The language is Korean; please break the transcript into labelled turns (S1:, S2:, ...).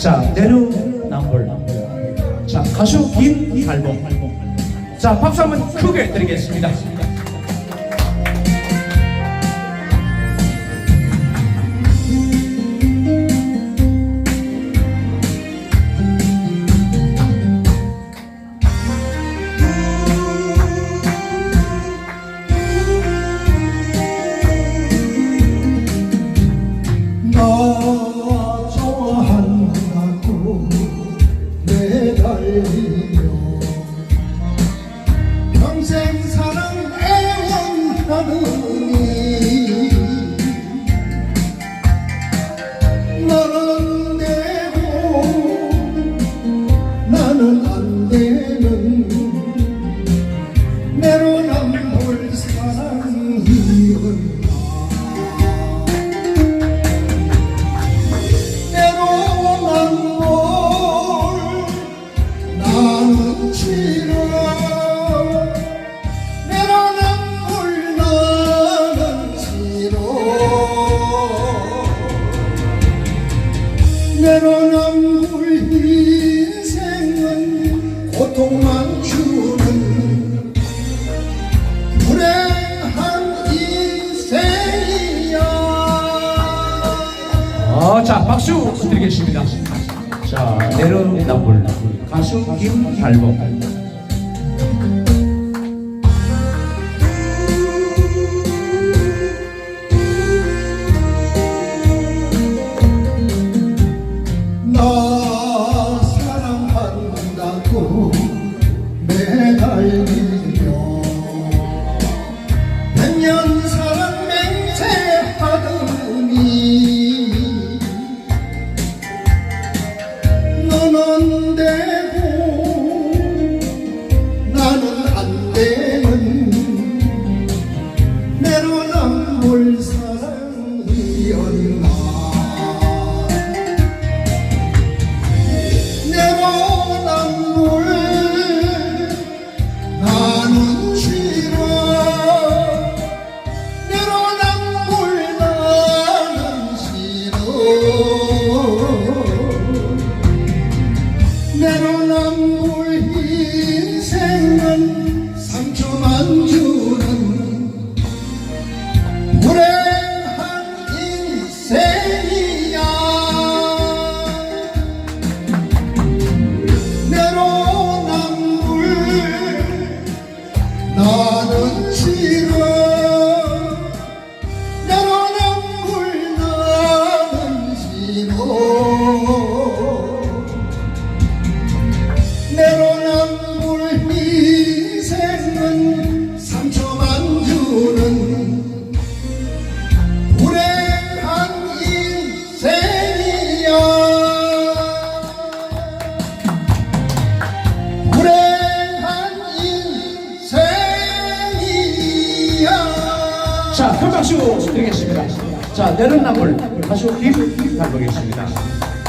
S1: 자, 내려남불. 자, 가수 김달봉. 자, 박수 한번 크게 드리겠습니다.
S2: day. 때로난 물 인생은 고통만 주는 불행한 인생이야
S1: 어, 자, 박수 드리겠습니다. 자, 내려남불. 가수 김달봉.
S2: 내로남불 사랑이었나? 내로남불 나는 싫어? 내로남불 나는 싫어? 내로남불 인생은 내로
S1: 자, 큰 박수 드리겠습니다. 자, 내려남불. 가수 김달봉이었습니다.